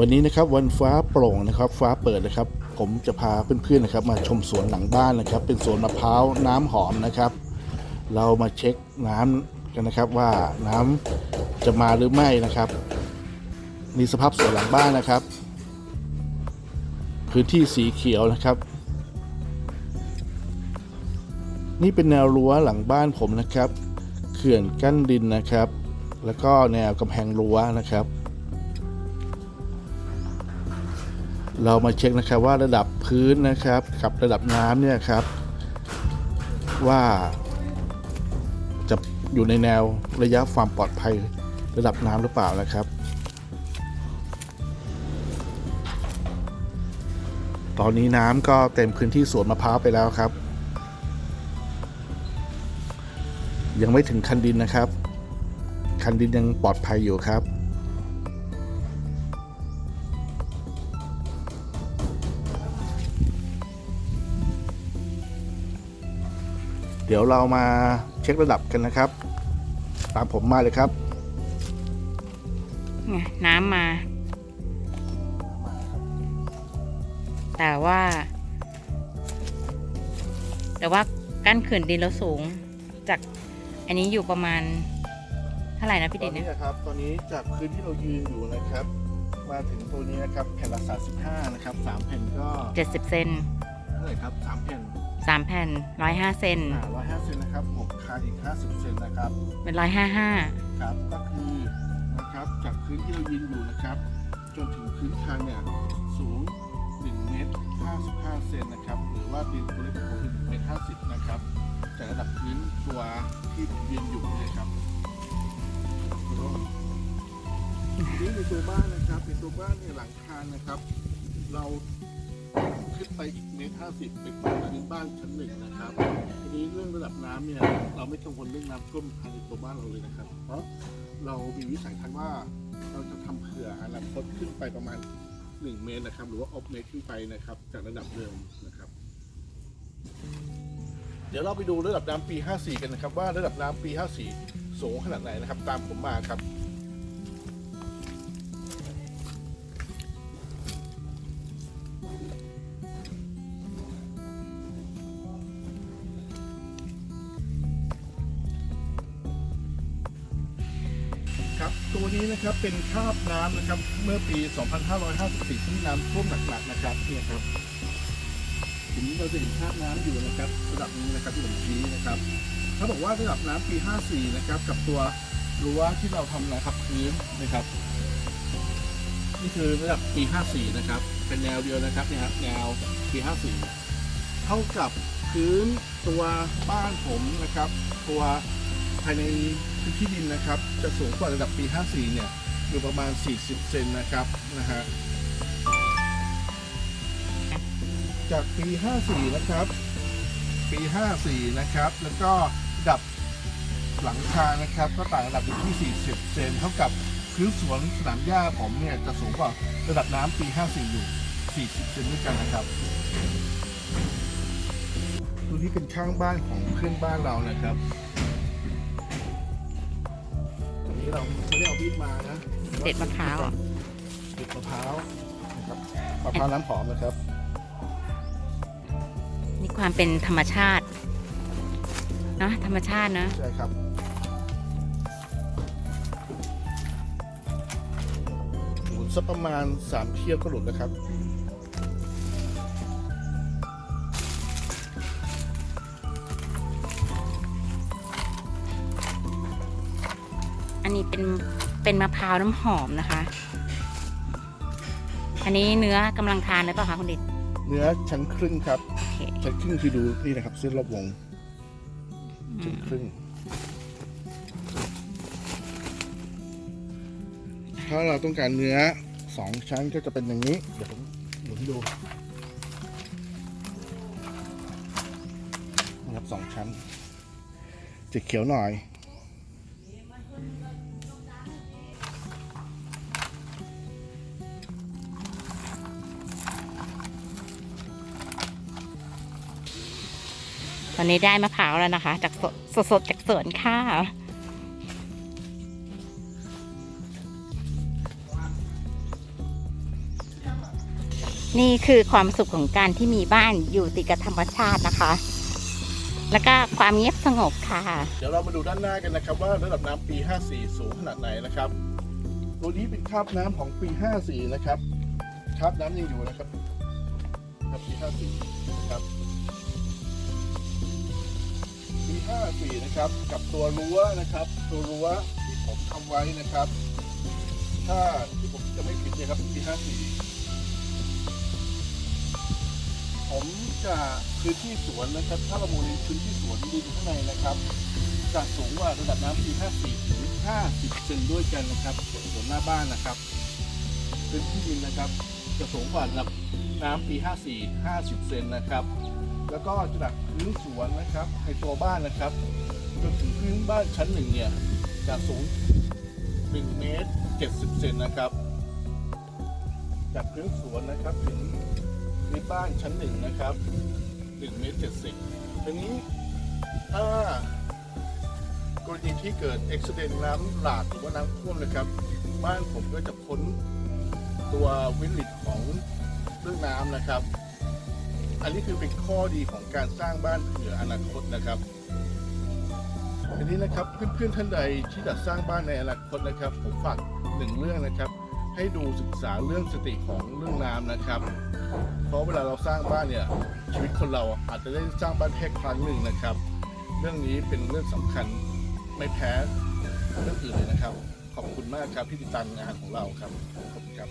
วันนี้นะครับวันฟ้าโปร่งนะครับฟ้าเปิดนะครับ ผมจะพาเพื่อนๆนะครับ มาชมสวนหลังบ้านนะครับ เป็นสวนมะพร้าวน้ำหอมนะครับ เรามาเช็คน้ำกันนะครับว่าน้ำจะมาหรือไม่นะครับนี่สภาพสวนหลังบ้านนะครับ พื้นที่สีเขียวนะครับ นี่เป็นแนวรั้วหลังบ้านผมนะครับ เขื่อนกั้นดินนะครับ แล้วก็แนวกำแพงรั้วนะครับ เรามาเช็คนะครับว่าระดับพื้นนะครับกับระดับน้ำเนี่ยครับ ว่าจะอยู่ในแนวระยะความปลอดภัยระดับน้ำหรือเปล่านะครับ ตอนนี้น้ำก็เต็มพื้นที่สวนมะพร้าวไปแล้วครับ ยังไม่ถึงคันดินนะครับ คันดินยังปลอดภัยอยู่ครับ เดี๋ยวเรามาเช็คระดับกันนะครับ ตามผมมาเลยครับไงน้ำมา แต่ว่า แต่ว่ากั้นเขื่อนดินเราสูง จากอันนี้อยู่ประมาณเท่าไหร่นะพี่ตดิอนนนี้นะนะครับ ตอนนี้จากพื้นที่เรายืนอยู่นะครับ มาถึงตัวนี้นะครับ แผ่นละ35นะครับสามแผ่นก็เจ็ดสิบเซนเท่าไหร่ครับสามแผ่น สามแผ่นร้อยห้าเซนอ่าร้อยห้าเซนนะครับหกคานอีกห้าสิบเซนนะครับเป็นร้อยห้าห้าครับก็คือนะครับจากพื้นที่เรายืนอยู่นะครับ จนถึงพื้นคานเนี่ยสูง1เมตร55เซนนะครับหรือว่าตีนตัวเลขของผมคือ1เมตร50นะครับจากระดับพื้นตัวที่ผมยืนอยู่เลยครับนี่ในตัวบ้านนะครับในตัวบ้านเนี่ยหลังคานะครับ เรา ขึ้นไปอีกเมตรห้าสิบเป็นพื้นบ้านชั้นหนึ่งนะครับ ทีนี้เรื่องระดับน้ำเนี่ยเราไม่กังวลเรื่องน้ำท่วมภายในตัวบ้านเราเลยนะครับ เพราะเรามีวิสัยทัศน์ว่าเราจะทำเผื่ออนาคตขึ้นไปประมาณ1เมตรนะครับ หรือว่าออฟเมตรขึ้นไปนะครับ จากระดับเดิมนะครับ เดี๋ยวเราไปดูระดับน้ำปี 54 กันนะครับ ว่าระดับน้ำปี 54 สูงขนาดไหนนะครับ ตามผมมาครับ ตัวนี้นะครับเป็นคราบน้ำนะครับเมื่อปี 2554ที่น้ำท่วมหนักๆนะครับเนี่ยครับทีนี้เราจะเห็นคราบน้ำอยู่นะครับระดับนี้นะครับที่ผมชี้นะครับเขาบอกว่าระดับน้ำปี 54 นะครับกับตัวรั้วที่เราทำนะครับพื้นนะครับ นี่คือระดับปี 54 นะครับ เป็นแนวเดียวนะครับเนี่ยครับแนวปี 54 เท่ากับพื้นตัวบ้านผมนะครับ ตัวายในพื้นที่ดินนะครับ จะสูงกว่าระดับปี 54 เนี่ยอยู่ประมาณ 40 เซนนะครับนะฮะจากปี 54 นะครับ ปี 54 นะครับ แล้วก็ดับหลังคานะครับ ก็ต่างระดับอยู่ที่ 40 เซนเท่ากับพื้นสวนสนามหญ้าผมเนี่ยจะสูงกว่าระดับน้ำปี 54 อยู่ 40 เซนด้วยกันนะครับตัวนี้เป็นข้างบ้านของเพื่อนบ้านเรานะครับ นนี้เราไม่ได้เอามีดมานะเด็ดมะพร้าวอะเด็ดมะพร้าวนะครับมะพร้าวน้ำหอมนะครับ นี่ความเป็นธรรมชาติเนอะธรรมชาตินะใช่ครับหมุนสักประมาณ3เที่ยวก็หลุดแล้วครับ อันนี้เป็นเป็นมะพร้าวน้ำหอมนะคะ อันนี้เนื้อกำลังทานหรือเปล่าคะคุณดิดเนื้อชั้นครึ่งครับโอเคชั้นครึ่งคือดูนี่นะครับเส้นรอบวงอืชั้นมครึ่ง ถ้าเราต้องการเนื้อสองชั้นก็จะเป็นอย่างนี้ เดี๋ยวผมเดี๋ยวให้ดูนะครับสองชั้นจะเขียวหน่อย ตอนนี้ได้มะพร้าวแล้วนะคะ จากสดสดจากสวนค่ะ นี่คือความสุขของการที่มีบ้านอยู่ติดกับธรรมชาตินะคะ แล้วก็ความเงียบสงบค่ะ เดี๋ยวเรามาดูด้านหน้ากันนะครับ ว่าระดับน้ำปี 54 สูงขนาดไหนนะครับ ตัวนี้เป็นคราบน้ำของปี 54 นะครับคราบน้ำยังอยู่นะครับครับปี 54 นะครับ ปีนะครับ กับตัวรั้วนะครับ ตัวรั้วที่ผมทำไว้นะครับ ถ้าที่ผมจะไม่ผิดเนี่ยครับปี54ผมจะพื้นที่สวนนะครับ ถ้าเราโมองในพื้นที่สวนดูข้างในนะครับจะสูงกว่าระดับน้ำปี54ถึง50เซนด้วยกันนะครับสวนหน้าบ้านนะครับพื้นที่ดินนะครับ จะสูงกว่าระดับน้ำปี54 50 เซนนะครับ แล้วก็ระดับพื้นสวนนะครับในตัวบ้านนะครับจนถึงพื้นบ้านชั้นหนึ่งเนี่ยจะสูง1เมตร70เซนนะครับจากพื้นสวนนะครับถึงพื้นบ้านชั้นหนึ่งนะครับ1เมตร70ทีนี้ถ้ากรณีที่เกิดเอุบิเหตุน้ำหลากหรือว่าน้ำท่วมนะครับ บ้านผมก็จะพ้นตัววิกฤตของเรื่องน้ำนะครับ อันนี้คือเป็นข้อดีของการสร้างบ้านเผื่ออนาคตนะครับอันนี้นะครับเพื่อนๆท่านใดที่จะสร้างบ้านในอนาคตนะครับ ผมฝากหนึ่งเรื่องนะครับ ให้ดูศึกษาเรื่องสติของเรื่องน้ำนะครับ เพราะเวลาเราสร้างบ้านเนี่ยชีวิตคนเราอาจจะได้สร้างบ้านแค่ครั้งหนึ่งนะครับ เรื่องนี้เป็นเรื่องสำคัญไม่แพ้เรื่องอื่นเลยนะครับ ขอบคุณมากครับที่ติดตามงานของเราครับขอบคุณครับ